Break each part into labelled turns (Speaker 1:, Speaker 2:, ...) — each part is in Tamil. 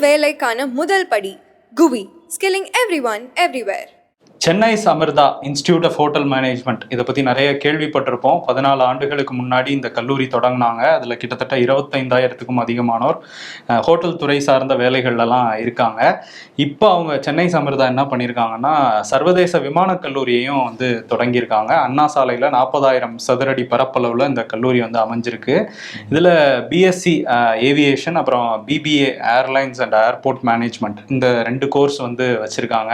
Speaker 1: வேலைக்கான முதல் படி குவி skilling every one everywhere
Speaker 2: Chennai Samirtha institute of hotel management இதை பற்றி நிறைய கேள்விப்பட்டிருப்போம். பதினாலு ஆண்டுகளுக்கு முன்னாடி இந்த கல்லூரி தொடங்கினாங்க. அதில் கிட்டத்தட்ட இருபத்தைந்தாயிரத்துக்கும் அதிகமானோர் ஹோட்டல் துறை சார்ந்த வேலைகள்லாம் இருக்காங்க. இப்போ அவங்க சென்னை சமிர்தா என்ன பண்ணியிருக்காங்கன்னா சர்வதேச விமானக் கல்லூரியையும் வந்து தொடங்கியிருக்காங்க. அண்ணா சாலையில் நாற்பதாயிரம் சதுரடி பரப்பளவில் இந்த கல்லூரி வந்து அமைஞ்சிருக்கு. இதில் பிஎஸ்சி ஏவியேஷன் அப்புறம் BBA airlines and airport management இந்த ரெண்டு கோர்ஸ் வந்து வச்சுருக்காங்க.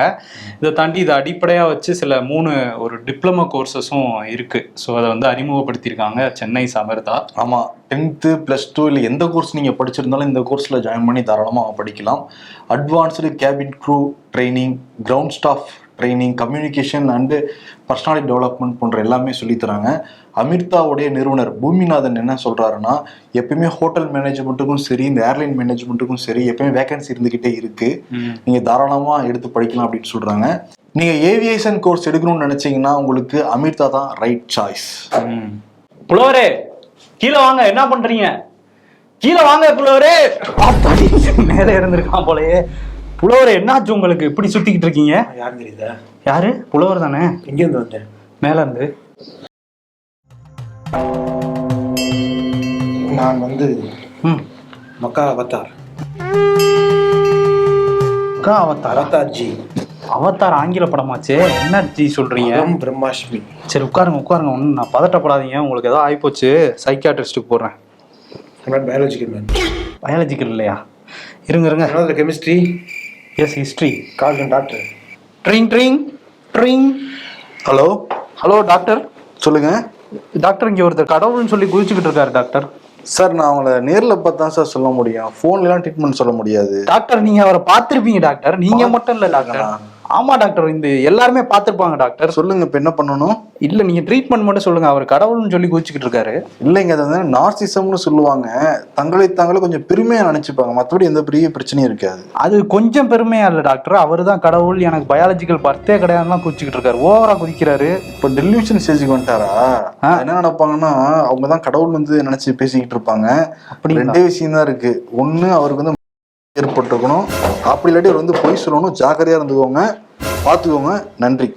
Speaker 2: இதை தாண்டி இதை அடிப்படையாக வச்சு சில மூணு ஒரு டிப்ளமோ கோர்சஸும் இருக்குது ஸோ அதை வந்து அறிமுகப்படுத்தியிருக்காங்க சென்னை சமர்தா.
Speaker 3: ஆமாம் டென்த்து ப்ளஸ் டூ இல்லை எந்த கோர்ஸ் நீங்கள் படிச்சிருந்தாலும் இந்த கோர்ஸில் ஜாயின் பண்ணி தாராளமாக படிக்கலாம். Advanced cabin crew training ground staff training communication and personality development போன்ற எல்லாமே சொல்லித் தராங்க அமிர்தாவுடைய நிறுவனர் பூமிநாதன் என்ன சொல்றாருன்னா எப்பயுமே ஹோட்டல் மேனேஜ்மெண்ட்டுக்கும் சரி இந்த ஏர்லைன் மேனேஜ்மெண்ட்டுக்கும் சரி எப்பயுமே வேகன்சி இருந்துகிட்டே இருக்கு. நீங்க தாராளமா எடுத்து படிக்கலாம் அப்படின்னு சொல்றாங்க. நீங்க ஏவியேஷன் கோர்ஸ் எடுக்கணும்னு நினைச்சீங்கன்னா உங்களுக்கு அமிர்தா தான் ரைட் சாய்ஸ்
Speaker 2: புலவரே கீழே வாங்க என்ன பண்றீங்க? கீழே வாங்க புலவரே. மேலே இருந்திருக்கான் போலயே. புலவரே என்னாச்சு உங்களுக்கு? இப்படி சுத்திக்கிட்டு இருக்கீங்க?
Speaker 4: யார் தெரியுதா?
Speaker 2: யாரு? புலவர் தானே?
Speaker 4: எங்கேருந்து வந்தேன்?
Speaker 2: மேல இருந்து.
Speaker 4: நான் வந்து
Speaker 2: ம்.
Speaker 4: மக்கா அவதார்
Speaker 2: அக்கா அவத்தார்
Speaker 4: அவதார் ஜி.
Speaker 2: அவத்தார் ஆங்கில படமாச்சே. என்ன ஜி சொல்றீங்க?
Speaker 4: பிரம்மாஷ்மி.
Speaker 2: சரி உட்காருங்க உட்காருங்க. ஒன்றும் நான் பதட்டப்படாதீங்க. உங்களுக்கு ஏதோ ஆயிப்போச்சு. சைக்கியாட்ரிஸ்ட்டுக்கு போடுறேன்
Speaker 4: பயாலஜிக்கல் மேன்
Speaker 2: பயாலஜிக்கல் இல்லையா? இருங்க இருங்க.
Speaker 4: Chemistry
Speaker 2: yes history
Speaker 4: call doctor
Speaker 2: drink ட்ரிங் ட்ரிங்
Speaker 3: ஹலோ
Speaker 2: ஹலோ டாக்டர்
Speaker 3: சொல்லுங்க.
Speaker 2: டாக்டர் இங்கே ஒருத்தர் கடவுள்னு சொல்லி குதிச்சுக்கிட்டு இருக்காரு டாக்டர்
Speaker 3: சார் நான் அவங்கள நேர்ல பார்த்தா சார் சொல்ல முடியும். ஃபோன்லாம் ட்ரீட்மெண்ட் சொல்ல முடியாது.
Speaker 2: டாக்டர் நீங்க அவரை பார்த்திருப்பீங்க டாக்டர் நீங்க மட்டும் இல்ல டாக்டர் ஆமா டாக்டர் இந்த எல்லாருமே பார்த்திருப்பாங்க டாக்டர்
Speaker 3: சொல்லுங்க இப்ப என்ன பண்ணணும்?
Speaker 2: இல்ல நீங்க ட்ரீட்மெண்ட் மட்டும் சொல்லுங்க. அவர் கடவுள்னு சொல்லி குதிச்சுக்கிட்டு இருக்காரு.
Speaker 3: இல்லைங்க அது வந்து நார்சிசம்னு சொல்லுவாங்க. தங்களை தாங்களே கொஞ்சம் பெருமையா நினைச்சுப்பாங்க. மற்றபடி எந்த பெரிய பிரச்சனையும் இருக்காது.
Speaker 2: அது கொஞ்சம் பெருமையா இல்ல டாக்டர் அவர் தான் கடவுள். எனக்கு பயாலஜிக்கல் பர்த்தே கிடையாதுலாம் குதிச்சுக்கிட்டு இருக்காரு. ஓவரா குதிக்கிறாரு.
Speaker 3: இப்போ டெலிவிஷன் ஸ்டேஜுக்கு வந்துட்டாரா? என்ன நினைப்பாங்கன்னா அவங்க தான் கடவுள் வந்து நினைச்சு பேசிக்கிட்டு இருப்பாங்க.
Speaker 2: அப்படிங்களா?
Speaker 3: ரெண்டே விஷயம் தான் இருக்கு. ஒண்ணு அவருக்கு வந்து ஏற்பட்டிருக்கணும். அப்படி இல்லாட்டி அவர் வந்து பொய் சொல்லணும். ஜாக்கிரதையா இருந்துக்கோங்க. பார்த்துக்கோங்க. நன்றி.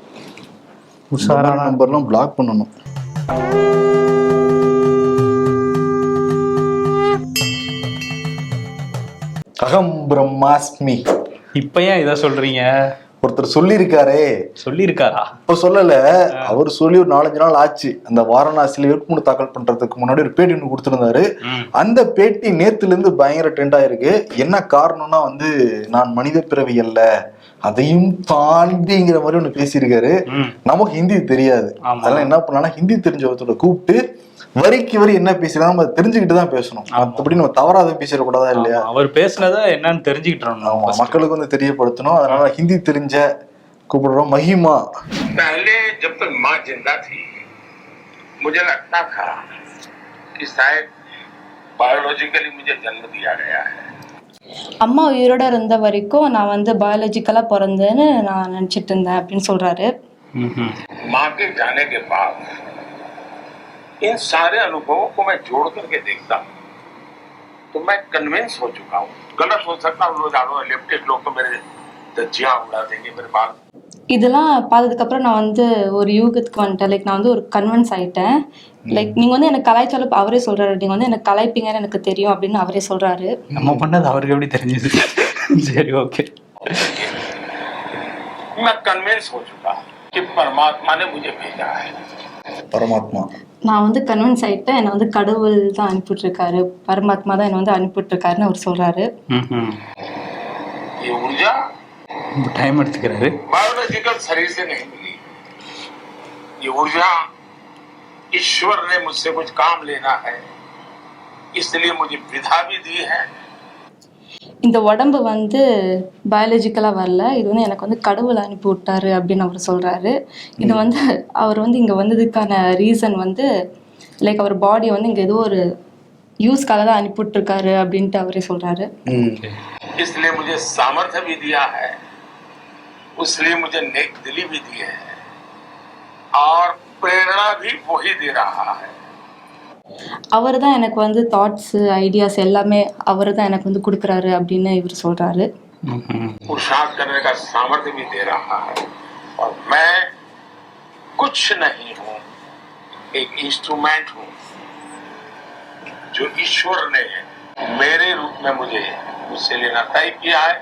Speaker 2: உஷாரான
Speaker 3: நம்பர்லாம் பிளாக் பண்ணணும். அகம் பிரம்மாஸ்மி.
Speaker 2: இப்ப ஏன் இதை சொல்றீங்க?
Speaker 3: ஒருத்தர் சொல்லியிருக்காரே.
Speaker 2: சொல்லியிருக்காரா?
Speaker 3: இப்ப சொல்லல. அவர் சொல்லி ஒரு நாலஞ்சு நாள் ஆச்சு. அந்த வாரணாசியில வேட்புமனு தாக்கல் பண்றதுக்கு முன்னாடி ஒரு பேட்டி ஒன்று கொடுத்திருந்தாரு. அந்த பேட்டி நேத்துல இருந்து பயங்கர ட்ரெண்ட் ஆயிருக்கு என்ன காரணம்னா வந்து நான் மனித பிறவி அல்ல. அதையும் தாண்டிங்கிற மாதிரி ஒண்ணு பேசியிருக்காரு
Speaker 2: ம்.
Speaker 3: நமக்கு ஹிந்தி தெரியாது
Speaker 2: ஆமா.
Speaker 3: அதெல்லாம் என்ன பண்ணலாம் ஹிந்தி தெரிஞ்ச ஒருத்தரை கூப்பிட்டு வரிக்கு வரி என்ன பேசுறாங்க நம்ம அதை தெரிஞ்சுக்கிட்டு தான் பேசணும் மற்றபடி நம்ம தவறாத பேசிடக்கூடாதா இல்லையா
Speaker 2: ஆமா, அவர் பேசுனதை என்னன்னு தெரிஞ்சுக்கிட்டு
Speaker 3: ஆமா,
Speaker 2: இருந்தோம்
Speaker 3: மக்களுக்கு வந்து தெரியப்படுத்தணும் அதனால ஹிந்தி தெரிஞ்ச கூப்பிடுறோம் மஹிமா
Speaker 5: पहले जब तक माँ जिंदा थी मुझे लगता था कि शायद बायोलॉजिकली मुझे जन्म दिया गया है
Speaker 6: அம்மா உயிரோட இருந்த வரைக்கும் நான் வந்து பயாலஜிக்கலாக பிறந்தேன்னு நான் நினச்சிட்டு இருந்தேன் அப்படின்னு சொல்கிறாரு
Speaker 2: ம்ஹும்.
Speaker 5: माँ के जाने के बाद इन सारे अनुभवों को मैं जोड़ करके देखता हूँ तो मैं कन्विंस हो चुका हूँ गलत हो सकता हूँ लोग आरो लेफ्टिस्ट लोग तो मेरे धज्जियां उड़ा देंगे मेरे बाल
Speaker 6: இதெல்லாம் பார்த்ததுக்கப்புறம் நான் வந்து ஒரு யூகத்துக்கு வந்துட்டேன் லைக் நான் வந்து ஒரு கன்வின்ஸ் ஆயிட்டேன் லைக் நீங்கள் வந்து எனக்கு கலாய்ச்சாலும் அவரே சொல்கிறாரு நீங்கள் வந்து எனக்கு கலாய்ப்பீங்கன்னு எனக்கு தெரியும் அப்படின்னு அவரே சொல்கிறாரு
Speaker 2: நம்ம பண்ணது அவருக்கு எப்படி தெரிஞ்சது சரி ஓகே
Speaker 5: मैं कन्विंस हो चुका हूँ कि परमात्मा ने मुझे भेजा है
Speaker 3: பரமாத்மா
Speaker 6: நான் வந்து கன்வின்ஸ் ஆயிட்டேன் என்னை வந்து கடவுள் தான் அனுப்பிட்டுருக்காரு பரமாத்மா தான் என்னை வந்து அனுப்பிட்டுருக்காருன்னு அவர் சொல்கிறாரு
Speaker 5: ये ऊर्जा
Speaker 2: டைம் எடுத்துக்கிறாரு
Speaker 5: बायोलॉजिकल शरीर से नहीं मिली ये ऊर्जा ईश्वर ने मुझसे कुछ काम लेना है इसलिए मुझे विधा भी दी है
Speaker 6: இந்த உடம்பு வந்து பயாலஜிக்கலாக வரல இது வந்து எனக்கு வந்து கடவுள் அனுப்பி விட்டாரு அப்படின்னு அவர் சொல்கிறாரு இது வந்து அவர் வந்து இங்கே வந்ததுக்கான ரீசன் வந்து லைக் அவர் பாடியை வந்து இங்கே ஏதோ ஒரு யூஸ்க்காக தான் அனுப்பி விட்டுருக்காரு அப்படின்ட்டு அவரே சொல்கிறாரு
Speaker 5: इसलिए मुझे सामर्थ्य भी दिया है उसलिए मुझे नेक दिली भी दी है और प्रेरणा भी वही दे रहा है
Speaker 6: அவர் தான் எனக்கு வந்து தாட்ஸு ஐடியாஸ் எல்லாமே அவர் தான் எனக்கு வந்து கொடுக்குறாரு அப்படின்னு இவர் சொல்கிறாரு
Speaker 2: ம்ஹும்.
Speaker 5: पुरुषार्थ करने का सामर्थ्य भी दे रहा है और मैं कुछ नहीं हूं एक इंस्ट्रूमेंट हूं जो ईश्वर ने मेरे रूप में मुझे मुझसे लेना तय किया है और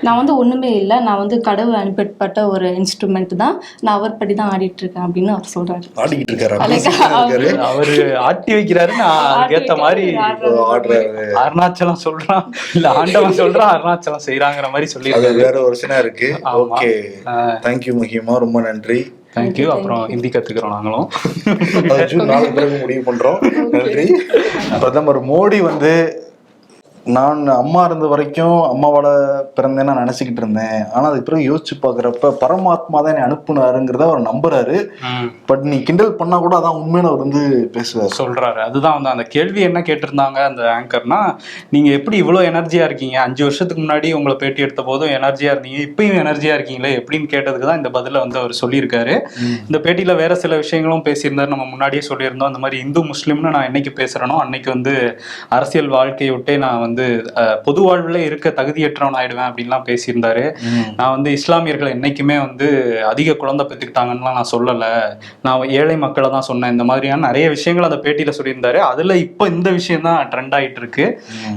Speaker 6: நான் வந்து ஒன்றுமே இல்லை. நான் வந்து கடவுள் அனுப்பப்பட்ட ஒரு இன்ஸ்ட்ருமெண்ட் தான். நான் அவர் படி தான் ஆடிட்டு இருக்கேன் அப்படின்னு அவர் சொல்கிறாரு
Speaker 3: ஆடிக்கிட்டு இருக்காரு.
Speaker 2: அவரு ஆட்டி வைக்கிறாரு. நான் அதுக்கேத்த மாதிரி
Speaker 3: ஆடுறாரு.
Speaker 2: அருணாச்சலம் சொல்றான். இல்ல ஆண்டவன் சொல்றான். அருணாச்சலம் செய்யறாங்கிற மாதிரி
Speaker 3: அது
Speaker 2: சொல்லி
Speaker 3: வேற வருஷனா இருக்கு.
Speaker 2: ஆமா.
Speaker 3: ஓகே. தேங்க்யூ மஹிமா ரொம்ப நன்றி.
Speaker 2: தேங்க்யூ அப்புறம் ஹிந்தி கத்துக்கிறோம் நாங்களும்.
Speaker 3: நாலு பிறகு முடிவு பண்றோம். நன்றி. பிரதமர் மோடி வந்து நான் அம்மா இருந்த வரைக்கும் அம்மாவோட பிறந்தேன்னு நான் நினைச்சுக்கிட்டு இருந்தேன். ஆனா அதுக்கு பிறகு யோசிச்சு பாக்குறப்ப பரமாத்மா தான் என்னை அனுப்புனாருங்கிறத அவர் நம்புறாரு. பட் நீ கிண்டல் பண்ணா கூட அதான் உண்மைன்னு அவர் வந்து பேசுவார்
Speaker 2: சொல்றாரு. அதுதான் வந்து அந்த கேள்வி என்ன கேட்டிருந்தாங்க அந்த ஆங்கர்னா நீங்க எப்படி இவ்வளோ எனர்ஜியா இருக்கீங்க? அஞ்சு வருஷத்துக்கு முன்னாடி உங்களை பேட்டி எடுத்த போதும் எனர்ஜியா இருந்தீங்க. இப்பயும் எனர்ஜியா இருக்கீங்களே? எப்படின்னு கேட்டதுக்கு தான் இந்த பதில வந்து அவர் சொல்லியிருக்காரு. இந்த பேட்டியில வேற சில விஷயங்களும் பேசியிருந்தாரு. நம்ம முன்னாடியே சொல்லியிருந்தோம். அந்த மாதிரி இந்து முஸ்லீம்னு நான் என்னைக்கு பேசுறேனோ அன்னைக்கு வந்து அரசியல் வாழ்க்கையை விட்டே நான் வந்து அஹ், பொது வாழ்வுல இருக்க தகுதியற்றவன் ஆயிடுவேன் அப்படின்லாம் பேசியிருந்தாரு. நான் வந்து இஸ்லாமியர்கள் என்னைக்குமே வந்து அதிக குழந்தை பெற்றுக்கிட்டாங்கன்னுலாம் நான் சொல்லலை. நான் ஏழை மக்களை தான் சொன்னேன். இந்த மாதிரியான நிறைய விஷயங்கள் அந்த பேட்டியில சொல்லியிருந்தாரு. அதுல இப்போ இந்த விஷயம் தான் ட்ரெண்ட் ஆயிட்டு இருக்கு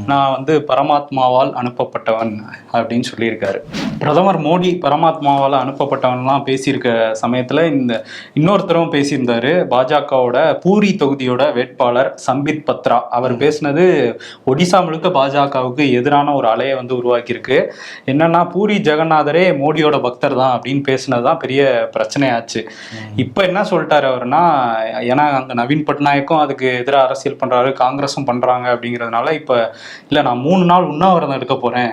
Speaker 2: நான் வந்து பரமாத்மாவால் அனுப்பப்பட்டவன் அப்படின்னு சொல்லியிருக்காரு. பிரதமர் மோடி பரமாத்மாவால் அனுப்பப்பட்டவன்லாம் பேசியிருக்க சமயத்துல இந்த இன்னொருத்தரும் பேசியிருந்தாரு. பாஜகவோட பூரி தொகுதியோட வேட்பாளர் சம்பித் பத்ரா. அவர் பேசினது ஒடிசா முழுக்க பாஜகவுக்கு எதிரான ஒரு அலையை வந்து உருவாக்கியிருக்கு. என்னன்னா பூரி ஜெகநாதரே மோடியோட பக்தர் தான் அப்படின்னு பேசினது தான் பெரிய பிரச்சனையாச்சு. இப்போ என்ன சொல்லிட்டாரு அவர்னா ஏன்னா அந்த நவீன் பட்நாயக்கும் அதுக்கு எதிராக அரசியல் பண்றாரு காங்கிரஸும் பண்றாங்க அப்படிங்கிறதுனால இப்போ இல்லை நான் மூணு நாள் உண்ணாவிரதம் எடுக்க போறேன்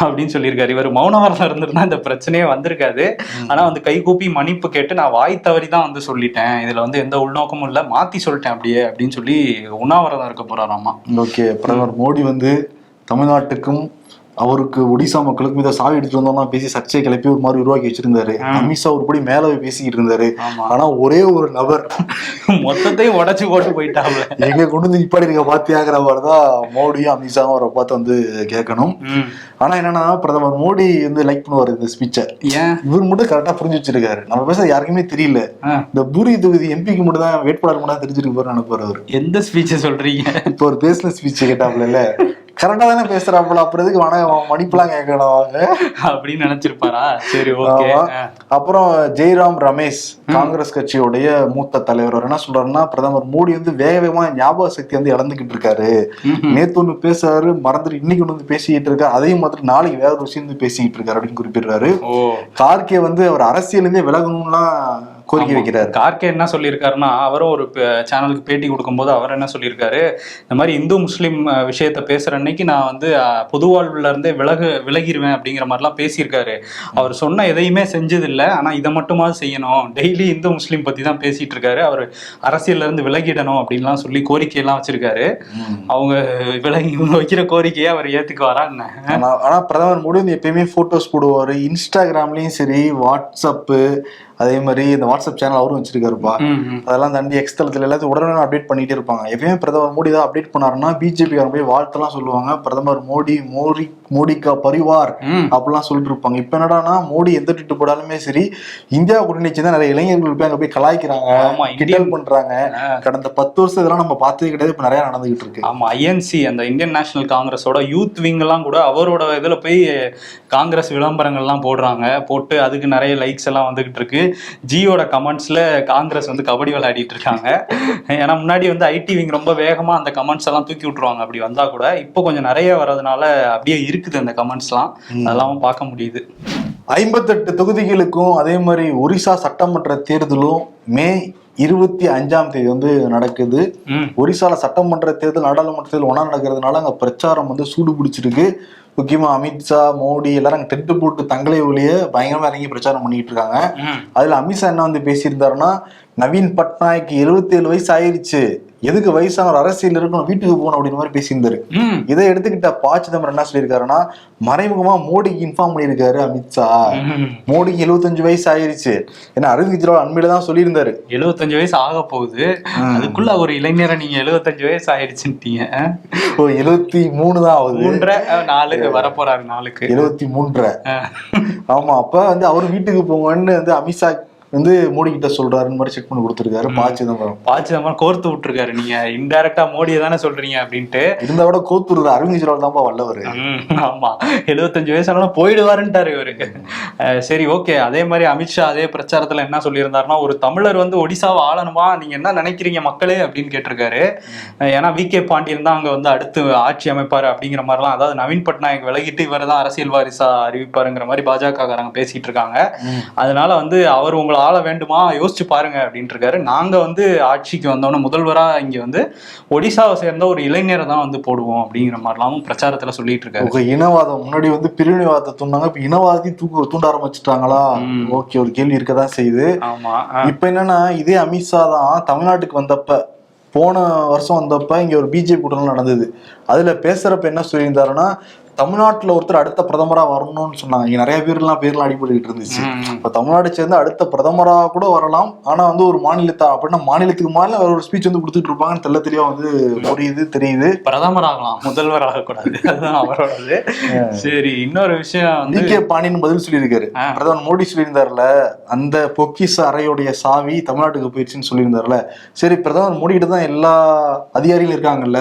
Speaker 2: அப்படின்னு சொல்லியிருக்காரு. இவர் மௌனவிரதம் இருந்திருந்தா இந்த பிரச்சனையே வந்திருக்காது. ஆனா வந்து கை கூப்பி மன்னிப்பு கேட்டு நான் வாய் தவறி தான் வந்து சொல்லிட்டேன். இதுல வந்து எந்த உள்நோக்கமும் இல்லை. மாத்தி சொல்லிட்டேன் அப்படியே அப்படின்னு சொல்லி உண்ணாவிரதம் இருக்க போறாராமா.
Speaker 3: ஓகே பிரதமர் மோடி வந்து தமிழ்நாட்டுக்கும் அவருக்கு ஒடிசா மக்களுக்கும் இதை சாவி எடுத்துட்டு வந்தோம்னா பேசி சர்ச்சை கிளப்பி ஒரு மாதிரி உருவாக்கி வச்சிருந்தாரு. அமித்ஷா ஒருபடி மேல போய் பேசிக்கிட்டு இருந்தாரு. ஆனா ஒரே ஒரு நபர்
Speaker 2: மொத்தத்தையும் உடைச்சு போட்டு போயிட்டாங்க
Speaker 3: எங்க கொண்டு வந்து நிப்பாடி இருக்க பாத்தியாங்கிற மாதிரி தான் மோடியும் அமித்ஷாவும் அவரை பார்த்து வந்து கேட்கணும். ஆனா என்னன்னா பிரதமர் மோடி வந்து லைக் பண்ணுவாரு இந்த ஸ்பீச்சை
Speaker 2: ஏன்?
Speaker 3: இவர் மட்டும் கரெக்டா புரிஞ்சு வச்சிருக்காரு. நம்ம பேச யாருக்குமே தெரியல. இந்த பூரி தொகுதி எம்பிக்கு மட்டும் தான் வேட்பாளர் மட்டும் தான் தெரிஞ்சிருக்கு போற நினைப்பாரு அவர்.
Speaker 2: எந்த ஸ்பீச்சை சொல்றீங்க?
Speaker 3: இப்போ ஒரு பேசின ஸ்பீச் கேட்டாப்ல கரெக்டா தானே பேசுறாப்புல அப்புறம் எதுக்கு வண மன்னிப்புலாம் கேட்கணும் அவங்க?
Speaker 2: அப்படின்னு நினைச்சிருப்பாரா? சரி ஓகே.
Speaker 3: அப்புறம் ஜெய்ராம் ரமேஷ் காங்கிரஸ் கட்சியுடைய மூத்த தலைவர். அவர் என்ன சொல்றாருன்னா பிரதமர் மோடி வந்து வேக வேகமா ஞாபக சக்தி வந்து இழந்துகிட்டு இருக்காரு. நேத்து ஒண்ணு பேசுறாரு மறந்துட்டு இன்னைக்கு ஒண்ணு வந்து பேசிக்கிட்டு இருக்காரு. அதையும் மாத்திரம் நாளைக்கு வேற ஒரு விஷயம் வந்து பேசிக்கிட்டு இருக்காரு அப்படின்னு குறிப்பிடுறாரு. கார்கே வந்து அவர் அரசியலிருந்தே விலகணும்லாம் கோரிக்கை வைக்கிறாரு.
Speaker 2: கார்கே என்ன சொல்லியிருக்காருன்னா அவரும் ஒரு சேனலுக்கு பேட்டி கொடுக்கும்போது அவர் என்ன சொல்லியிருக்காரு இந்த மாதிரி இந்து முஸ்லீம் விஷயத்த பேசுற அன்னைக்கு நான் வந்து பொது வாழ்வுல இருந்தே விலகு விலகிருவேன் அப்படிங்கிற மாதிரிலாம் பேசியிருக்காரு. அவர் சொன்ன எதையுமே செஞ்சதில்லை ஆனா இதை மட்டுமாவது செய்யணும். டெய்லி இந்து முஸ்லீம் பத்தி தான் பேசிட்டு இருக்காரு அவர் அரசியல்ல இருந்து விலகிடணும் அப்படின்லாம் சொல்லி கோரிக்கையெல்லாம் வச்சிருக்காரு. அவங்க விலகி வைக்கிற கோரிக்கையை அவர் ஏத்துக்குவாரா என்ன?
Speaker 3: ஆனா ஆனா பிரதமர் மோடி எப்பயுமே போட்டோஸ் போடுவாரு. இன்ஸ்டாகிராம்லயும் சரி வாட்ஸ்அப்பு அதே மாதிரி இந்த வாட்ஸ்அப் சேனல் அவரும் வச்சிருக்காருப்பா. அதெல்லாம் தாண்டி எக்ஸ் தளத்துல எல்லாத்தையும் உடனே அப்டேட் பண்ணிட்டே இருப்பாங்க. எப்பயுமே பிரதமர் மோடி தான் அப்டேட் பண்ணாருன்னா பிஜேபி போய் வாழ்த்தெல்லாம் சொல்லுவாங்க. பிரதமர் மோடி மோடி மோடிக்கா பரிவார். அப்படிலாம் சொல்லிட்டு இருப்பாங்க. இப்ப என்னடான்னா மோடி எந்த ட்விட்டு போடாலுமே சரி இந்தியா கூட்டணி தான் நிறைய இளைஞர்கள் போய் அங்க போய் கலாய்க்கிறாங்க கிண்டல் பண்றாங்க. கடந்த பத்து வருஷம் இதெல்லாம் நம்ம பார்த்ததே கிடையாது. இப்ப நிறைய நடந்துகிட்டு இருக்கு.
Speaker 2: ஆமா ஐஎன்சி அந்த இந்தியன் நேஷனல் காங்கிரஸோட யூத் விங் எல்லாம் கூட அவரோட இதுல போய் காங்கிரஸ் விளம்பரங்கள்லாம் போடுறாங்க. போட்டு அதுக்கு நிறைய லைக்ஸ் எல்லாம் வந்துகிட்டு இருக்கு. ஜியோட கமெண்ட்ஸ்ல காங்கிரஸ் வந்து கபடி விளையாடிட்டு இருக்காங்க. ஏன்னா முன்னாடி வந்து ஐடி விங் ரொம்ப வேகமா அந்த கமெண்ட்ஸ் எல்லாம் தூக்கி விட்டுருவாங்க. அப்படி வந்தா கூட இப்போ கொஞ்சம் நிறைய வர்றதுனால அப்படியே இருக்குது அந்த கமெண்ட்ஸ்லாம் அதெல்லாம் பார்க்க முடியுது.
Speaker 3: ஐம்பத்தெட்டு தொகுதிகளுக்கும் அதே மாதிரி ஒரிசா சட்டமன்ற தேர்தலும் மே இருபத்தி அஞ்சாம் தேதி வந்து நடக்குது. ஒரிசால சட்டமன்ற தேர்தல் நாடாளுமன்ற தேர்தல் ஒன்றா நடக்கிறதுனால அங்க பிரச்சாரம் வந்து சூடு பிடிச்சிருக்கு. முக்கியமா அமித்ஷா மோடி எல்லாரும் அங்க டென்ட் போட்டு தங்களே ஒழிய பயங்கரமா இறங்கி பிரச்சாரம் பண்ணிட்டு இருக்காங்க அதுல அமித்ஷா என்ன வந்து பேசியிருந்தாருன்னா நவீன் பட்நாயக் 77 வயசு ஆயிருச்சு. எதுக்கு வயசான அரசியல் இருக்கணும் வீட்டுக்கு போகணும் அப்படின்னு மாதிரி பேசியிருந்தாரு. இதை எடுத்துக்கிட்ட ப சிதம்பரம் என்ன சொல்லியிருக்காருன்னா மறைமுகமா மோடிக்கு இன்ஃபார்ம் பண்ணியிருக்காரு அமித்ஷா. மோடிக்கு எழுபத்தஞ்சு வயசு ஆயிருச்சு. ஏன்னா அரவிந்த் கெஜ்ரிவால் அண்மையில தான் சொல்லியிருந்தாரு.
Speaker 2: எழுபத்தஞ்சு வயசு ஆக போகுது. அதுக்குள்ள ஒரு இளைஞரை நீங்க எழுபத்தஞ்சு வயசு ஆயிடுச்சுட்டீங்க
Speaker 3: ஓ எழுபத்தி மூணு தான் ஆகுது.
Speaker 2: மூன்றரை நாலு வரப்போறாரு நாளுக்கு
Speaker 3: எழுபத்தி மூன்றரை. ஆமா அப்ப வந்து அவர் வீட்டுக்கு போங்கன்னு வந்து அமித்ஷா வந்து மோடி கிட்ட சொல்றாருன்னு மாதிரி செக் பண்ணி கொடுத்துருக்காரு. ப சிதம்பரம்
Speaker 2: பாச்சு நம்ம கோர்த்து விட்டுருக்காரு. நீங்க இன்டைரக்டா மோடியை தானே சொல்றீங்க அப்படின்ட்டு.
Speaker 3: இருந்த விட கோத்தூர் அரவிந்த் கெஜ்ரிவால் தான்ப்பா வல்லவர்.
Speaker 2: ஆமா. எழுபத்தஞ்சு வயசு ஆனாலும் போயிடுவாருன்ட்டாரு இவரு. அஹ் சரி ஓகே. அதே மாதிரி அமித்ஷா அதே பிரச்சாரத்துல என்ன சொல்லியிருந்தாருன்னா ஒரு தமிழர் வந்து ஒடிசாவை ஆளணுமா? நீங்க என்ன நினைக்கிறீங்க மக்களே? அப்படின்னு கேட்டிருக்காரு. ஏன்னா வி. கே. பாண்டியன் தான் அங்க வந்து அடுத்து ஆட்சி அமைப்பாரு அப்படிங்கிற மாதிரிலாம் அதாவது நவீன் பட்நாயக் விலகிட்டு இவர் தான் அரசியல் வாரிசா அறிவிப்பாருங்கிற மாதிரி பாஜக காரங்க பேசிட்டு இருக்காங்க. அதனால வந்து அவர் உங்களை ஆள வேண்டுமா? யோசிச்சு பாருங்க அப்படின்ட்டு இருக்காரு நாங்க வந்து ஆட்சிக்கு வந்தோன்னே முதல்வரா இங்க வந்து ஒடிசாவை சேர்ந்த ஒரு இளைஞரை தான் வந்து போடுவோம் அப்படிங்கிற மாதிரிலாம் பிரச்சாரத்துல சொல்லிட்டு இருக்காரு
Speaker 3: இனவாதம். முன்னாடி வந்து பிரிவினைவாதத்தை தூண்டாங்க இப்ப இனவாதத்தையும் தூக்க தூண்ட ஆரம்பிச்சுட்டாங்களா. ஓகே ஒரு கேள்வி இருக்கதான் செய்யுது.
Speaker 2: ஆமா.
Speaker 3: இப்ப என்னன்னா இதே அமித்ஷா தான் தமிழ்நாட்டுக்கு வந்தப்ப போன வருஷம் வந்தப்ப இங்க ஒரு பிஜேபி கூட்டம் நடந்தது. அதுல பேசுறப்ப என்ன சொல்லியிருந்தாருன்னா தமிழ்நாட்டுல ஒருத்தர் அடுத்த பிரதமரா வரணும்னு சொன்னாங்க. இங்க நிறைய பேர்லாம் பேர்லாம் அடிபட்டுக்கிட்டு இருந்துச்சு. இப்ப தமிழ்நாடு சேர்ந்து அடுத்த பிரதமரா கூட வரலாம். ஆனா வந்து ஒரு மாநிலத்தா அப்படின்னா மாநிலத்துக்கு மாநிலம் அவர் ஒரு ஸ்பீச் வந்து கொடுத்துட்டு இருப்பாங்கன்னு தெள்ள தெளிவா வந்து புரியுது தெரியுது.
Speaker 2: பிரதமர் ஆகலாம். முதல்வர் ஆகக்கூடாது. அதுதான் அவரோடது. சரி இன்னொரு விஷயம் வந்து
Speaker 3: கே பாண்டியன் பதில் சொல்லியிருக்காரு. பிரதமர் மோடி சொல்லியிருந்தாருல அந்த பொக்கிஷ அறையுடைய சாவி தமிழ்நாட்டுக்கு போயிடுச்சுன்னு சொல்லியிருந்தாருல. சரி பிரதமர் மோடி கிட்ட தான் எல்லா அதிகாரிகளும் இருக்காங்கல்ல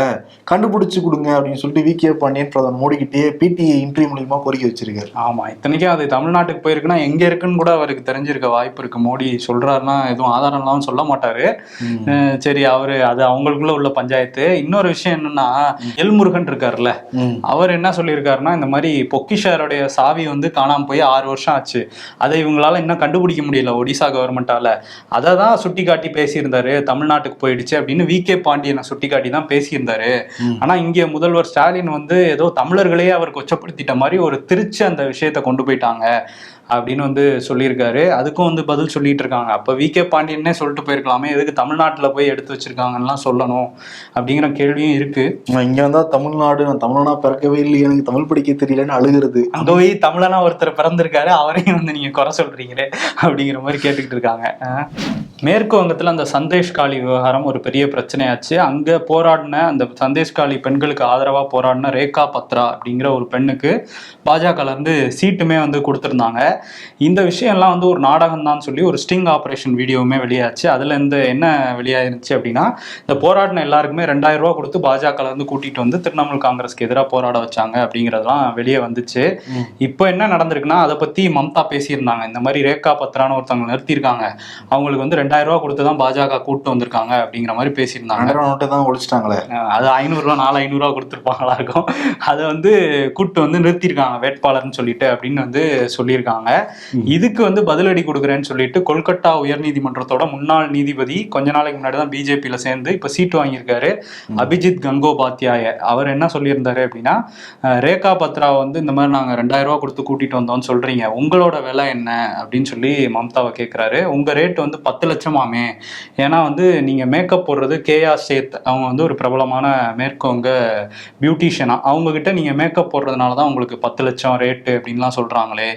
Speaker 3: கண்டுபிடிச்சு கொடுங்க அப்படின்னு சொல்லிட்டு வி கே பாண்டியன் பிரதமர் மோடி கிட்டே பிடிஐ இன்டர்வியூ மூலியமா கோரிக்கை வச்சிருக்காரு.
Speaker 2: ஆமா இத்தனைக்கும் அது தமிழ்நாட்டுக்கு போயிருக்குன்னா எங்க இருக்குன்னு கூட அவருக்கு தெரிஞ்சிருக்க வாய்ப்பு இருக்கு. மோடி சொல்றாருன்னா எதுவும் ஆதாரம் இல்லாம சொல்ல மாட்டாரு. சரி அவரு அது அவங்களுக்குள்ள உள்ள பஞ்சாயத்து. இன்னொரு விஷயம் என்னன்னா எல்முருகன் இருக்காருல்ல. அவர் என்ன சொல்லியிருக்காருன்னா இந்த மாதிரி பொக்கிஷாருடைய சாவி வந்து காணாம போய் ஆறு வருஷம் ஆச்சு. அதை இவங்களால இன்னும் கண்டுபிடிக்க முடியல ஒடிசா கவர்மெண்டால அதை தான் சுட்டி காட்டி பேசியிருந்தாரு. தமிழ்நாட்டுக்கு போயிடுச்சு அப்படின்னு வி கே பாண்டியனை சுட்டி காட்டி தான் பேசியிருந்தாரு. ஆனா இங்க முதல்வர் ஸ்டாலின் வந்து ஏதோ தமிழர்களையே அவர் கொச்சப்படுத்திட்ட மாதிரி ஒரு திருச்சி அந்த விஷயத்த கொண்டு போயிட்டாங்க. அப்படின்னு வந்து சொல்லியிருக்காரு. அதுக்கும் வந்து பதில் சொல்லிட்டு இருக்காங்க. அப்ப வி. கே. பாண்டியனே சொல்லிட்டு போயிருக்கலாமே எதுக்கு தமிழ்நாட்டுல போய் எடுத்து வச்சிருக்காங்கலாம் சொல்லணும் அப்படிங்கிற கேள்வியும் இருக்கு.
Speaker 3: இங்க வந்தா தமிழ்நாடு நான் தமிழனா பிறக்கவே இல்லை எனக்கு தமிழ் படிக்க தெரியலன்னு அழுகிறது.
Speaker 2: அங்க போய் தமிழனா ஒருத்தர் பிறந்திருக்காரு அவரையும் வந்து நீங்க குறை சொல்றீங்களே அப்படிங்கிற மாதிரி கேட்டுக்கிட்டு இருக்காங்க. மேற்கு வங்கத்துல அந்த சந்தேஷ் காளி விவகாரம் ஒரு பெரிய பிரச்சனையாச்சு. அங்க போராடின அந்த சந்தேஷ் காளி பெண்களுக்கு ஆதரவா போராடின ரேகா பத்ரா அப்படிங்கிற ஒரு பெண்ணுக்கு பாஜகல இருந்து சீட்டுமே வந்து கொடுத்திருந்தாங்க. இந்த விஷயம்லாம் வந்து ஒரு நாடகம் தான் சொல்லி ஒரு ஸ்டிங் ஆபரேஷன் வீடியோவுமே வெளியாச்சு. அதுல இருந்து என்ன வெளியாயிருச்சு அப்படின்னா இந்த போராடின எல்லாருக்குமே ரெண்டாயிரம் ரூபாய் கொடுத்து பாஜகல இருந்து கூட்டிட்டு வந்து திரிணாமுல் காங்கிரஸ்க்கு எதிராக போராட வச்சாங்க அப்படிங்கறதெல்லாம் வெளியே வந்துச்சு. இப்போ என்ன நடந்திருக்குன்னா அதை பத்தி மம்தா பேசியிருந்தாங்க. இந்த மாதிரி ரேகா பத்ரான்னு ஒருத்தவங்க நிறுத்தியிருக்காங்க. அவங்களுக்கு வந்து ரெண்டாயிரம் ரூபாய் கொடுத்து தான் பாஜக கூட்டு வந்திருக்காங்க அப்படிங்கிற மாதிரி பேசியிருந்தாங்க.
Speaker 3: நோட்டை தான் ஒழிச்சிட்டாங்களே.
Speaker 2: அது ஐநூறுரூவா நாலு ஐநூறுரூவா கொடுத்துருப்பாங்களா இருக்கும். அதை வந்து கூட்டு வந்து நிறுத்தியிருக்காங்க வேட்பாளர்னு சொல்லிட்டு அப்படின்னு வந்து சொல்லியிருக்காங்க. இதுக்கு வந்து பதிலடி கொடுக்குறேன்னு சொல்லிட்டு கொல்கத்தா உயர்நீதிமன்றத்தோட முன்னாள் நீதிபதி கொஞ்ச நாளைக்கு முன்னாடி தான் பிஜேபியில சேர்ந்து இப்போ சீட்டு வாங்கியிருக்காரு. அபிஜித் கங்கோபாத்யாய. அவர் என்ன சொல்லியிருந்தாரு அப்படின்னா ரேகா பத்ரா வந்து இந்த மாதிரி நாங்கள் ரெண்டாயிரம் ரூபா கொடுத்து கூட்டிட்டு வந்தோம்னு சொல்றீங்க. உங்களோட விலை என்ன? அப்படின்னு சொல்லி மம்தாவை கேட்குறாரு உங்க ரேட் வந்து பத்து லட்சமாமே. ஏன்னா வந்து நீங்க மேக்கப் போடுறது கேஆ சேத். அவங்க வந்து ஒரு பிரபலமான மேற்கவங்க பியூட்டிஷியனா அவங்க கிட்ட நீங்க மேக்கப் போடுறதுனால தான் உங்களுக்கு பத்து லட்சம் ரேட்டு அப்படின்லாம் சொல்றாங்களே.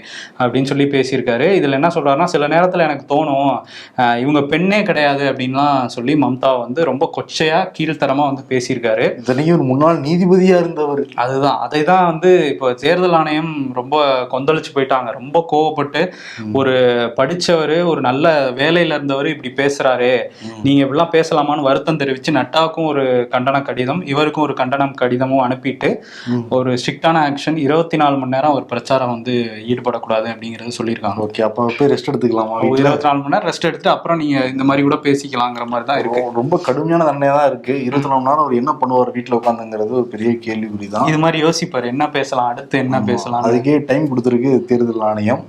Speaker 2: அப்படின்னு சொல்லி பேசியிருக்காரு. இதுல என்ன சொல்றாருன்னா சில நேரத்துல எனக்கு தோணும் இவங்க பெண்ணே கிடையாது அப்படின்லாம் சொல்லி மம்தா வந்து ரொம்ப கொச்சையா கீழ்த்தரமா வந்து பேசியிருக்காரு.
Speaker 3: இத்தனையும் ஒரு முன்னாள் நீதிபதியா இருந்தவர்.
Speaker 2: அதுதான். அதை தான் வந்து இப்போ தேர்தல் ஆணையம் ரொம்ப கொந்தளிச்சு போயிட்டாங்க. ரொம்ப கோவப்பட்டு ஒரு படிச்சவர் ஒரு நல்ல வேலையில இருந்தவர் இப்படி பேசுறாரு. நீங்க இப்படிலாம் பேசலாமான்னு வருத்தம் தெரிவிச்சு நட்டாவுக்கும் ஒரு கண்டன கடிதம் இவருக்கும் ஒரு கண்டனம் கடிதமும் அனுப்பிட்டு ஒரு ஸ்ட்ரிக்டான ஆக்ஷன் இருபத்தி நாலு மணி நேரம் அவர் பிரச்சாரம் வந்து ஈடுபடக்கூடாது அப்படிங்கறது சொல்லியிருக்காங்க.
Speaker 3: ஓகே அப்ப போய் ரெஸ்ட் எடுத்துக்கலாமா?
Speaker 2: இருபத்தி நாலு மணி நேரம் ரெஸ்ட் எடுத்து அப்புறம் நீங்க இந்த மாதிரி கூட பேசிக்கலாங்கிற மாதிரி தான் இருக்கு.
Speaker 3: ரொம்ப கடுமையான தண்டனையா தான் இருக்கு. இருபத்தி நாலு மணி நேரம் அவர் என்ன பண்ணுவார் வீட்டுல உட்காந்துங்கிறது ஒரு பெரிய கேள்விக்குறி தான்.
Speaker 2: இது மாதிரி யோசிப்பாரு. என்ன பேசலாம் அடுத்து என்ன பேசலாம்
Speaker 3: அதுக்கே டைம் கொடுத்துருக்கு தேர்தல் ஆணையம்.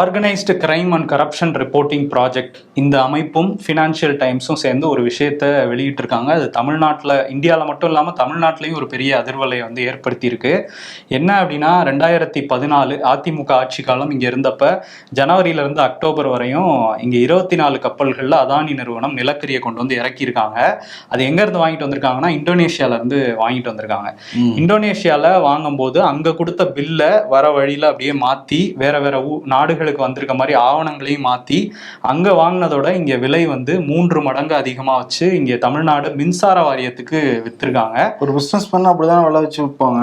Speaker 2: Organised crime and corruption reporting project இந்த அமைப்பும் ஃபினான்ஷியல் டைம்ஸும் சேர்ந்து ஒரு விஷயத்தை வெளியிட்டிருக்காங்க. அது தமிழ்நாட்டில் இந்தியாவில் மட்டும் இல்லாமல் தமிழ்நாட்டிலையும் ஒரு பெரிய அதிர்வலையை வந்து ஏற்படுத்தியிருக்கு. என்ன அப்படின்னா ரெண்டாயிரத்தி பதினாலு அதிமுக ஆட்சி காலம் இங்கே இருந்தப்ப ஜனவரியிலேருந்து அக்டோபர் வரையும் இங்கே இருபத்தி நாலு கப்பல்களில் அதானி நிறுவனம் நிலக்கரியை கொண்டு வந்து இறக்கியிருக்காங்க. அது எங்கேருந்து வாங்கிட்டு வந்திருக்காங்கன்னா இந்தோனேஷியாவிலேருந்து வாங்கிட்டு வந்திருக்காங்க. இந்தோனேஷியாவில் வாங்கும்போது அங்கே கொடுத்த பில்லை வர வழியில் அப்படியே மாற்றி வேற வேற நாடுகளுக்கு வந்திருக்க மாதிரி ஆவணங்களையும் மாற்றி அங்கே வாங்கினதோட இங்கே விலை வந்து மூன்று மடங்கு அதிகமாக வச்சு இங்கே தமிழ்நாடு மின்சார வாரியத்துக்கு விற்றுருக்காங்க
Speaker 3: ஒரு பிசினஸ் பண்ண அப்படிதான் விலை வச்சு விற்பாங்க.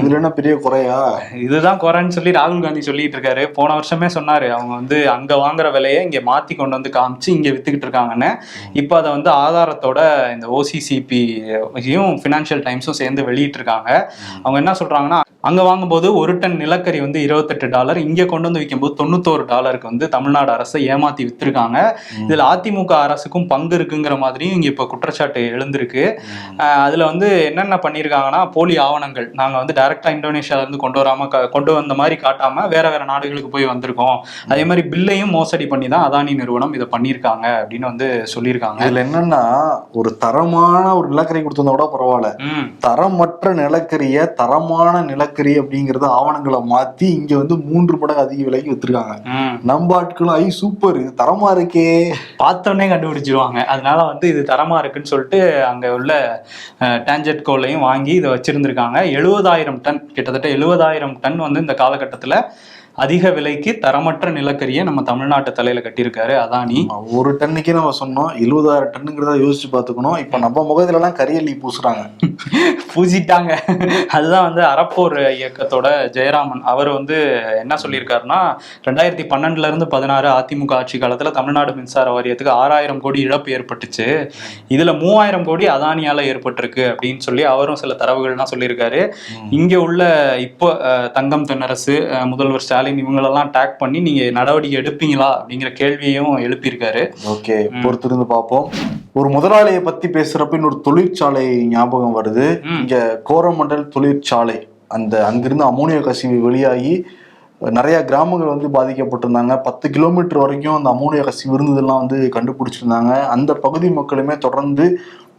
Speaker 3: இதுல என்ன பெரிய குறையா?
Speaker 2: இதுதான் குறைன்னு சொல்லி ராகுல் காந்தி சொல்லிட்டு இருக்காரு. போன வருஷமே சொன்னாரு. அவங்க வந்து அங்க வாங்குற விலையை இங்க மாத்தி கொண்டு வந்து காமிச்சு இங்க வித்துக்கிட்டு இருக்காங்கன்னு. இப்போ அதை வந்து ஆதாரத்தோட இந்த ஓசிசிபியும் ஃபினான்ஷியல் டைம்ஸும் சேர்ந்து வெளியிட்டு இருக்காங்க அவங்க என்ன சொல்றாங்கன்னா அங்க வாங்கும்போது ஒரு டன் நிலக்கரி வந்து இருபத்தெட்டு டாலர் இங்க கொண்டு வந்து விற்கும்போது தொண்ணூத்தோரு டாலருக்கு வந்து தமிழ்நாடு அரசை ஏமாத்தி வித்திருக்காங்க. இதுல அதிமுக அரசுக்கும் பங்கு இருக்குங்கிற மாதிரியும் இங்க இப்போ குற்றச்சாட்டு எழுந்திருக்கு. அதுல வந்து என்னென்ன பண்ணியிருக்காங்கன்னா போலி ஆவணங்கள். நாங்க வந்து டைரக்டா இந்தோனேஷியால இருந்து கொண்டு வராம கொண்டு வந்த மாதிரி காட்டாம வேற வேற நாடுகளுக்கு போய் வந்திருக்கோம். அதே மாதிரி பில்லையும் மோசடி பண்ணி தான் அதானி நிறுவனம் இதை பண்ணியிருக்காங்க அப்படின்னு வந்து சொல்லியிருக்காங்க.
Speaker 3: இதுல என்னன்னா ஒரு தரமான ஒரு நிலக்கரி கொடுத்திருந்தா கூட பரவாயில்ல. தரமற்ற நிலக்கரிய தரமான நிலக்கரி அப்படிங்கறத ஆவணங்களை மாத்தி இங்க வந்து மூன்று மடங்கு அதிக விலைக்கு வித்திருக்காங்க. நம்ம ஆட்களும் ஐ சூப்பர். இது தரமா இருக்கே.
Speaker 2: பார்த்தோன்னே கண்டுபிடிச்சிருவாங்க. அதனால வந்து இது தரமா இருக்குன்னு சொல்லிட்டு அங்க உள்ள டேஞ்சட் கோலையும் வாங்கி இதை வச்சிருந்திருக்காங்க. எழுபதாயிரம் டன் கிட்டத்தட்ட எழுபதாயிரம் டன் வந்து இந்த காலகட்டத்துல அதிக விலைக்கு தரமற்ற நிலக்கரியை நம்ம தமிழ்நாட்டு தலையில கட்டியிருக்காரு அதானி.
Speaker 3: ஒரு டன்னுக்கே நம்ம சொன்னோம் எழுபதாயிரம் டன்னுங்கிறத யோசிச்சு பாத்துக்கணும் இப்ப நம்ம முகத்துல எல்லாம் கரியல்லி பூசுறாங்க.
Speaker 2: பூசிட்டாங்க. அதுதான் வந்து அறப்போர் இயக்கத்தோட ஜெயராமன். அவர் வந்து என்ன சொல்லியிருக்காருன்னா ரெண்டாயிரத்தி பன்னெண்டுல இருந்து பதினாறு அதிமுக ஆட்சி காலத்துல தமிழ்நாடு மின்சார வாரியத்துக்கு ஆறாயிரம் கோடி இழப்பு ஏற்பட்டுச்சு. இதுல மூவாயிரம் கோடி அதானியால ஏற்பட்டிருக்கு அப்படின்னு சொல்லி அவரும் சில தரவுகள்லாம் சொல்லியிருக்காரு. இங்க உள்ள இப்போ தங்கம் தென்னரசு முதல்வர் ஸ்டாலின் இவங்களெல்லாம் டேக் பண்ணி நீங்க நடவடிக்கை எடுப்பீங்களா அப்படிங்கிற கேள்வியையும் எழுப்பியிருக்காரு.
Speaker 3: ஓகே பொறுத்திருந்து பார்ப்போம். ஒரு முதலாளியை பத்தி பேசுறப்ப இன்னொரு தொழிற்சாலை ஞாபகம் வருது. இங்க கோரமண்டல் தொழிற்சாலை அந்த அங்கிருந்து அமோனியா கசிவு வெளியாகி நிறைய கிராமங்கள் வந்து பாதிக்கப்பட்டிருந்தாங்க. பத்து கிலோமீட்டர் வரைக்கும் அந்த அமோனியா கசிவு இருந்ததெல்லாம் வந்து கண்டுபிடிச்சிருந்தாங்க. அந்த பகுதி மக்களுமே தொடர்ந்து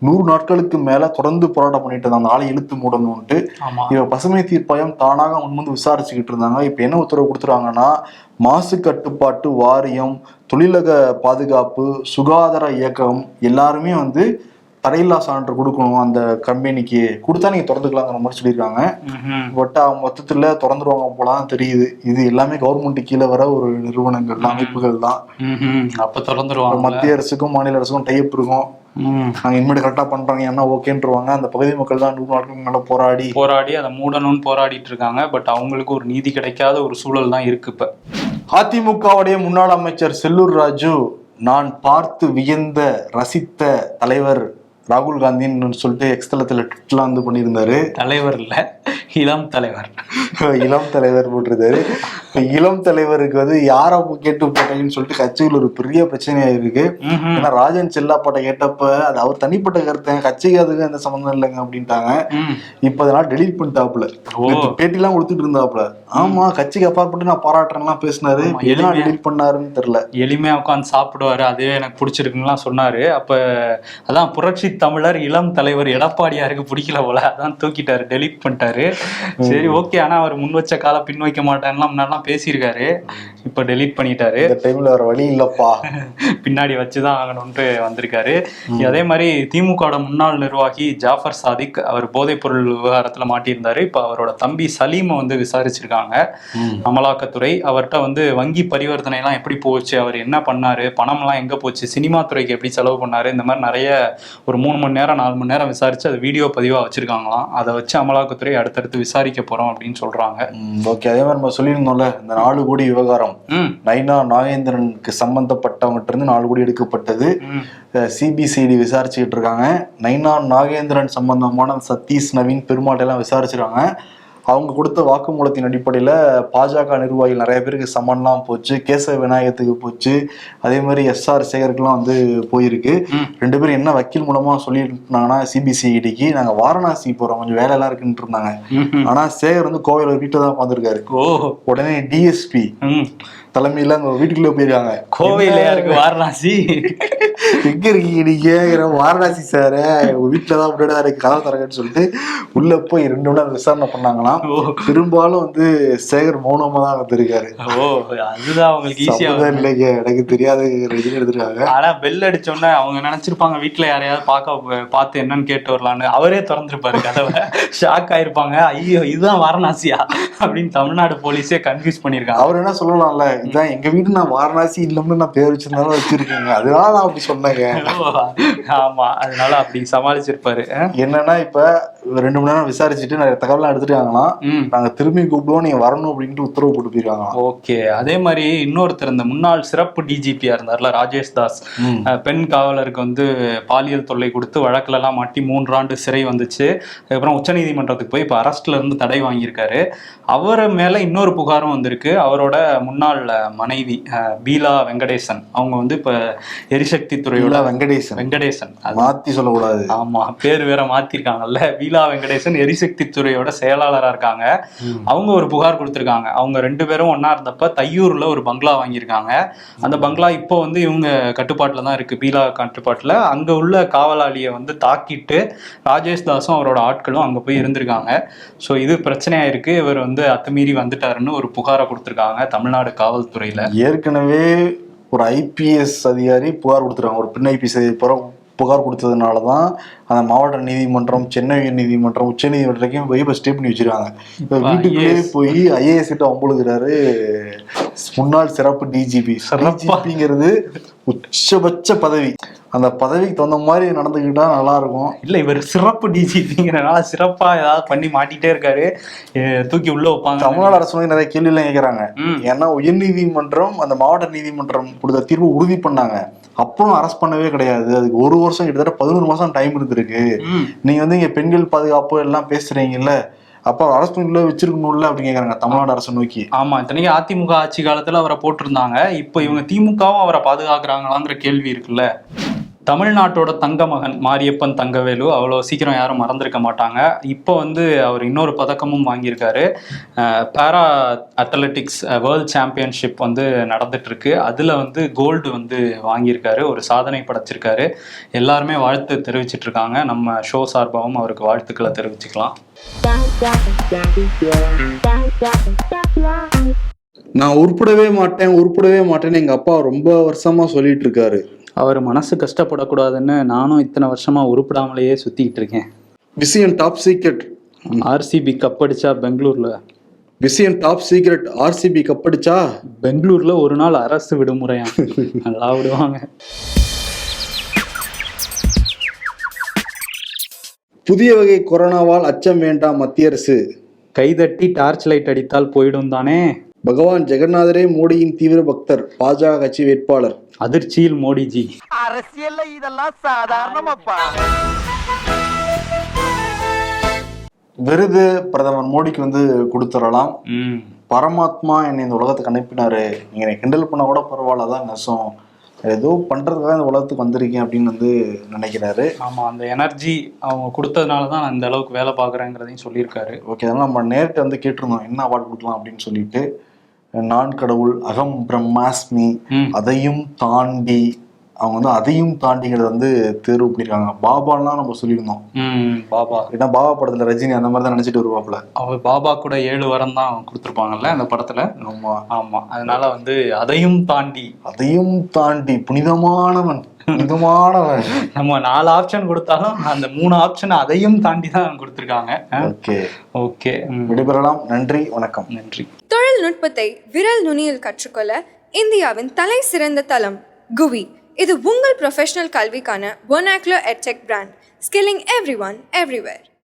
Speaker 3: நூறு நாட்களுக்கு மேல தொடர்ந்து போராட்டம் பண்ணிட்டு இருந்தாங்க. ஆளை இழுத்து மூடணும்ட்டு இவ பசுமை தீர்ப்பாயம் தானாக முன்வந்து விசாரிச்சுக்கிட்டு இருந்தாங்க. இப்ப என்ன உத்தரவு கொடுத்துருவாங்கன்னா மாசு கட்டுப்பாட்டு வாரியம் தொழிலக பாதுகாப்பு சுகாதார இயக்கம் எல்லாருமே வந்து தரையில்லா சான்று கொடுக்கணும். அந்த கம்பெனிக்கு கொடுத்தா நீங்க திறந்துக்கலாங்கிற மாதிரி சொல்லியிருக்காங்க. பட் அவங்க மொத்தத்துல திறந்துருவாங்க போலாம் தெரியுது. இது எல்லாமே கவர்மெண்ட் கீழே வர ஒரு நிறுவனங்கள் தான் அமைப்புகள் தான்.
Speaker 2: அப்ப திறந்துருவாங்க
Speaker 3: மத்திய அரசுக்கும் மாநில அரசுக்கும் டைப் இருக்கும். நாங்க இனிமேல் கரெக்டா பண்றாங்க என்ன ஓகேன்றவாங்க. அந்த பகுதி மக்கள் தான் நூறு நாட்களுக்கு மேல போராடி.
Speaker 2: போராடி அதை மூடணும்னு போராடிட்டு இருக்காங்க. பட் அவங்களுக்கு ஒரு நீதி கிடைக்காத ஒரு சூழல் தான் இருக்கு இப்ப.
Speaker 3: அதிமுகவுடைய முன்னாள் அமைச்சர் செல்லூர் ராஜு நான் பார்த்து வியந்த ரசித்த தலைவர் ராகுல் காந்தின்னு சொல்லிட்டு எக்ஸ்தலத்தில் ட்விட்லாம் வந்து பண்ணியிருந்தாரு.
Speaker 2: தலைவர் இல்லை. இளம் தலைவர்.
Speaker 3: இளம் தலைவர் போட்டிருந்தாரு இப்ப இளம் தலைவருக்கு வந்து யாரை கேட்டு போட்டீங்கன்னு சொல்லிட்டு கட்சியில் ஒரு பெரிய பிரச்சனையா இருக்கு. ஏன்னா ராஜன் செல்லாப்பாட்ட கேட்டப்ப அது அவர் தனிப்பட்ட கருத்து கட்சிக்கு அதுக்கு எந்த சம்மந்தம் இல்லைங்க அப்படின்ட்டாங்க. இப்ப அதனால டெலீட். நேத்து பேட்டிலாம் கொடுத்துட்டு இருந்தாப்புல. ஆமா கட்சிக்கு அப்பாற்பட்டு நான் பாராட்டுறேன்லாம் பேசினாரு.
Speaker 2: எளிமையா.
Speaker 3: டெலீட் பண்ணாருன்னு தெரியல.
Speaker 2: எளிமையா உட்காந்து சாப்பிடுவாரு. அதுவே எனக்கு பிடிச்சிருக்குன்னுலாம் சொன்னாரு. அப்ப அதான் புரட்சி தமிழர் இளம் தலைவர் எடப்பாடியாருக்கு பிடிக்கல போல. அதான் தூக்கிட்டாரு டெலீட் பண்ணிட்டாரு. சரி ஓகே. ஆனா அவர் முன் வச்ச கால பின் வைக்க மாட்டேன்லாம் முன்னாடிலாம் பேசியிருக்காரு. இப்ப டெலீட் பண்ணிட்டாரு.
Speaker 3: இந்த டைம்ல வேற வழி இல்லப்பா.
Speaker 2: பின்னாடி வச்சுதான் ஆகணும்ட்டு வந்திருக்காரு. அதே மாதிரி திமுகவோட முன்னாள் நிர்வாகி ஜாஃபர் சாதிக் அவர் போதைப் பொருள் விவகாரத்துல மாட்டியிருந்தாரு. இப்ப அவரோட தம்பி சலீமை வந்து விசாரிச்சிருக்காங்க. அமலாக்கத்துறை. அவர்கிட்ட வந்து வங்கி பரிவர்த்தனை எல்லாம் எப்படி போச்சு? அவர் என்ன பண்ணாரு? பணம்லாம் எங்க போச்சு? சினிமா துறைக்கு எப்படி செலவு பண்ணாரு? இந்த மாதிரி நிறைய ஒரு மூணு மணி நேரம் நாலு மணி நேரம் விசாரிச்சு அது வீடியோ பதிவா வச்சிருக்காங்களாம். அதை வச்சு அமலாக்கத்துறை அடுத்தடுத்து விசாரிக்க போறோம் அப்படின்னு சொல்றாங்க.
Speaker 3: ஓகே. அதே மாதிரி நம்ம சொல்லியிருந்தோம்ல இந்த நாலு கோடி விவகாரம். நைனா நாகேந்திரனுக்கு சம்பந்தப்பட்டவங்ககிட்ட இருந்து நாலு கோடி எடுக்கப்பட்டது.
Speaker 2: ம்.
Speaker 3: சிபிசிஐடி விசாரிச்சுக்கிட்டு இருக்காங்க. நைனா நாகேந்திரன் சம்பந்தமான சதீஷ் நவீன் பெருமாள் எல்லாம் விசாரிச்சிருக்காங்க. அவங்க கொடுத்த வாக்குமூலத்தின் அடிப்படையில் பாஜக நிர்வாகிகள் நிறைய பேருக்கு சம்மன்லாம் போச்சு. கேசவ விநாயகத்துக்கு போச்சு. அதே மாதிரி எஸ்ஆர் சேகருக்குலாம் வந்து போயிருக்கு. ரெண்டு பேரும் என்ன வக்கீல் மூலமா சொல்லியிருந்தாங்கன்னா சிபிசிஐடிக்கு நாங்கள் வாரணாசி போகிறோம் கொஞ்சம் வேலையெல்லாம் இருக்குன்னு இருந்தாங்க.
Speaker 2: ம்ஹும்.
Speaker 3: ஆனா சேகர் வந்து கோவையில் வீட்டில் தான் பார்த்துருக்காரு. உடனே டிஎஸ்பி தலைமையில அங்க வீட்டுக்குள்ளே போயிருக்காங்க.
Speaker 2: கோவையிலையா இருக்கு வாரணாசி?
Speaker 3: எங்க இருக்கீங்க நீங்க? வாரணாசி சார். உங்க வீட்டுல தான் முன்னாடி தான் இருக்கு கதவை திறக்கன்னு சொல்லிட்டு உள்ள போய் ரெண்டு மணி நேரம் விசாரணை பண்ணாங்களாம்.
Speaker 2: ஓ.
Speaker 3: பெரும்பாலும் வந்து சேகர் மௌனமா தான் வந்திருக்காரு.
Speaker 2: ஓ அதுதான் அவங்களுக்கு ஈஸியா
Speaker 3: இல்லைங்க எனக்கு தெரியாது ரஜினி எடுத்திருக்காங்க.
Speaker 2: ஆனா பெல் அடிச்சோன்னே அவங்க நினைச்சிருப்பாங்க வீட்டுல யாரையாவது பார்க்க பார்த்து என்னன்னு கேட்டு வரலான்னு. அவரே திறந்திருப்பாரு கதவை. ஷாக் ஆயிருப்பாங்க. ஐயோ இதுதான் வாரணாசியா? அப்படின்னு தமிழ்நாடு போலீஸே கன்ஃபியூஸ் பண்ணிருக்காங்க
Speaker 3: அவர் என்ன சொல்லலாம்ல? இதான் எங்க வீட்டு நான் வாரணாசி இல்லம்னு நான் பேர் வச்சிருந்தாலும் வச்சிருக்கேங்க. அதனால நான் அப்படி சொன்னேங்க.
Speaker 2: ஆமா அதனால அப்படி சமாளிச்சிருப்பாரு?
Speaker 3: என்னன்னா இப்ப ரெண்டு மணி நேரம் விசாரிச்சுட்டு நிறைய தகவலாம் எடுத்துட்டாங்களாம். நாங்க திரும்பி கூப்பிடுவோம் நீங்க வரணும் அப்படின்ட்டு உத்தரவு போட்டு
Speaker 2: ஓகே அதே மாதிரி இன்னொருத்தர் இந்த முன்னாள் சிறப்பு டிஜிபியா இருந்தார்ல ராஜேஷ் தாஸ். பெண் காவலருக்கு வந்து பாலியல் தொல்லை கொடுத்து வழக்குல எல்லாம் மாட்டி மூன்றாண்டு சிறை வந்துச்சு. அதுக்கப்புறம் உச்சநீதிமன்றத்துக்கு போய் இப்போ அரெஸ்ட்ல இருந்து தடை வாங்கியிருக்காரு. அவர் மேல இன்னொரு புகாரும் வந்திருக்கு. அவரோட முன்னாள் மனைவி அஹ், பீலா வெங்கடேசன். அவங்க வந்து இப்ப எரிசக்தி துறையோட
Speaker 3: வெங்கடேசன்.
Speaker 2: வெங்கடேசன்.
Speaker 3: மாத்தி சொல்லக்கூடாது.
Speaker 2: ஆமா பேர் வேற மாத்திருக்காங்கல்ல. பீலா வெங்கடேசன் எரிசக்தி துறையோட செயலாளரா இருக்காங்க. அவங்க ஒரு புகார் கொடுத்திருக்காங்க. அவங்க ரெண்டு பேரும் ஒண்ணா இருந்தப்ப தையூர்ல ஒரு பங்களா வாங்கியிருக்காங்க. அந்த பங்களா இப்போ வந்து இவங்க கட்டுப்பாட்டுல தான் இருக்கு. பீலா கட்டுப்பாட்டுல. அங்க உள்ள காவலாளியை வந்து தாக்கிட்டு ராஜேஷ் தாஸும் அவரோட ஆட்களும் அங்க போய் இருந்திருக்காங்க. ஸோ இது பிரச்சனையா இருக்கு. இவர் வந்து அத்துமீறி வந்துட்டாருன்னு ஒரு புகாரை கொடுத்திருக்காங்க. தமிழ்நாடு காவல்துறையில
Speaker 3: ஏற்கனவே ஒரு ஐபிஎஸ் அதிகாரி புகார் கொடுத்துருக்காங்க ஒரு பெண் ஐபிஎஸ் அதிகாரி புகார் கொடுத்ததுனால தான் அந்த மாவட்ட நீதிமன்றம் சென்னை உயர் நீதிமன்றம் உச்ச நீதிமன்றத்தையும் போய் இப்போ ஸ்டே பண்ணி வச்சிருக்காங்க இப்போ
Speaker 2: IAS.
Speaker 3: போய் ஐஏஎஸ் கிட்ட அம்புழுகிறாரு முன்னாள் சிறப்பு டிஜிபி
Speaker 2: சிறப்பா.
Speaker 3: டிஜிபிங்கிறது உச்சபட்ச பதவி அந்த பதவிக்கு தகுந்த மாதிரி நடந்துக்கிட்டா நல்லா இருக்கும்
Speaker 2: இல்ல இவர் சிறப்பு டிஜிபிங்கிறனால சிறப்பா ஏதாவது பண்ணி மாட்டிட்டே இருக்காரு. தூக்கி உள்ள வைப்பாங்க.
Speaker 3: தமிழ்நாடு அரசு வந்து நிறைய கேள்வியெல்லாம் கேட்கறாங்க. ஏன்னா உயர் நீதிமன்றம் அந்த மாவட்ட நீதிமன்றம் கொடுத்த தீர்ப்பு உறுதி பண்ணாங்க. அப்புறம் அரெஸ்ட் பண்ணவே கிடையாது. அதுக்கு ஒரு வருஷம் கிட்டத்தட்ட பதினோரு மாசம் டைம் இருந்திருக்கு. நீங்க வந்து இங்க பெண்கள் பாதுகாப்பு எல்லாம் பேசுறீங்கல்ல அப்ப அரெஸ்ட் பண்ணி வச்சிருக்கணும்ல அப்படின்னு கேக்குறாங்க தமிழ்நாடு அரசு நோக்கி.
Speaker 2: ஆமா இத்தனைக்கு அதிமுக ஆட்சி காலத்துல அவரை போட்டிருந்தாங்க. இப்போ இவங்க திமுகவும் அவரை பாதுகாக்கிறாங்களாங்கிற கேள்வி இருக்குல்ல. தமிழ்நாட்டோட தங்க மகன் மாரியப்பன் தங்கவேலு அவ்வளோ சீக்கிரம் யாரும் மறந்திருக்க மாட்டாங்க. இப்போ வந்து அவர் இன்னொரு பதக்கமும் வாங்கியிருக்காரு. பேரா அத்லெட்டிக்ஸ் வேர்ல்ட் சாம்பியன்ஷிப் வந்து நடந்துட்டுருக்கு. அதில் வந்து கோல்டு வந்து வாங்கியிருக்காரு. ஒரு சாதனை படைச்சிருக்காரு. எல்லாருமே வாழ்த்து தெரிவிச்சிட்ருக்காங்க. நம்ம ஷோ சார்பாகவும் அவருக்கு வாழ்த்துக்களை தெரிவிச்சுக்கலாம்.
Speaker 3: நான் உருப்படவே மாட்டேன் உருப்படவே மாட்டேன்னு எங்கள் அப்பா ரொம்ப வருஷமாக சொல்லிட்டு இருக்காரு
Speaker 2: அவர் மனசு கஷ்டப்படக்கூடாதுன்னு நானும் இத்தனை வருஷமா உருப்பிடாமலேயே சுத்திக்கிட்டு இருக்கேன்.
Speaker 3: விஷயம் டாப் சீக்ரெட்
Speaker 2: ஆர்சிபி கப் அடிச்சா பெங்களூர்ல.
Speaker 3: விஷயம் டாப் சீக்ரெட் ஆர்சிபி கப்படிச்சா
Speaker 2: பெங்களூர்ல ஒரு நாள் அரசு விடுமுறையா? நல்லா விடுவாங்க.
Speaker 3: புதிய வகை கொரோனாவால் அச்சம் வேண்டாம் மத்திய அரசு.
Speaker 2: கைதட்டி டார்ச் லைட் அடித்தால் போயிடும் தானே
Speaker 3: பகவான் ஜெகநாதரே மோடியின் தீவிர பக்தர் பாஜக கட்சி வேட்பாளர்.
Speaker 2: அதிர்ச்சியில் மோடிஜி.
Speaker 7: அரசியல்ல இதெல்லாம் சாதாரணமாப்பா.
Speaker 3: விருது பிரதமர் மோடிக்கு வந்து கொடுத்துடலாம்.
Speaker 2: ம்.
Speaker 3: பரமாத்மா என்னை இந்த உலகத்துக்கு அனுப்பினாரு. நீங்க கிண்டல் பண்ண கூட பரவாயில்ல தான் நெசம். ஏதோ பண்றதுக்காக இந்த உலகத்துக்கு வந்திருக்கேன் அப்படின்னு வந்து நினைக்கிறாரு.
Speaker 2: ஆமா அந்த எனர்ஜி அவங்க கொடுத்ததுனால தான் நான் இந்த அளவுக்கு வேலை பார்க்குறேங்கிறதையும் சொல்லியிருக்காரு.
Speaker 3: ஓகே அதனால நம்ம நேர்கிட்ட வந்து கேட்டிருந்தோம். என்ன அவார்டு கொடுக்கலாம் அப்படின்னு சொல்லிட்டு. நான் கடவுள் அகம் பிரம்மாஸ்மி. அதையும் தாண்டி அவங்க வந்து அதையும் தாண்டிங்கிறத வந்து தேர்வு பண்ணியிருக்காங்க பாபாலாம் நம்ம சொல்லியிருந்தோம்.
Speaker 2: பாபா.
Speaker 3: ஏன்னா பாபா படத்துல ரஜினி அந்த மாதிரி தான் நினைச்சிட்டு வருவாப்புல.
Speaker 2: அவர் பாபா கூட ஏழு வாரம் தான் கொடுத்துருப்பாங்கல்ல அந்த படத்துல?
Speaker 3: ஆமா.
Speaker 2: ஆமா. அதனால வந்து அதையும் தாண்டி.
Speaker 3: அதையும் தாண்டி புனிதமானவன். புனிதமானவன்
Speaker 2: நம்ம நாலு ஆப்ஷன் கொடுத்தாலும் அந்த மூணு ஆப்ஷன் அதையும் தாண்டி தான் கொடுத்துருக்காங்க
Speaker 3: ஓகே.
Speaker 2: ஓகே.
Speaker 3: விடைபெறலாம். நன்றி வணக்கம்.
Speaker 2: நன்றி.
Speaker 1: தொழில்நுட்பத்தை விரல் நுனியில் கற்றுக்கொள்ள இந்தியாவின் தலை சிறந்த தளம் குவி. இது உங்கள் ப்ரொஃபஷனல் கல்விக்கான ஒனாக்லோ edtech brand skilling every one everywhere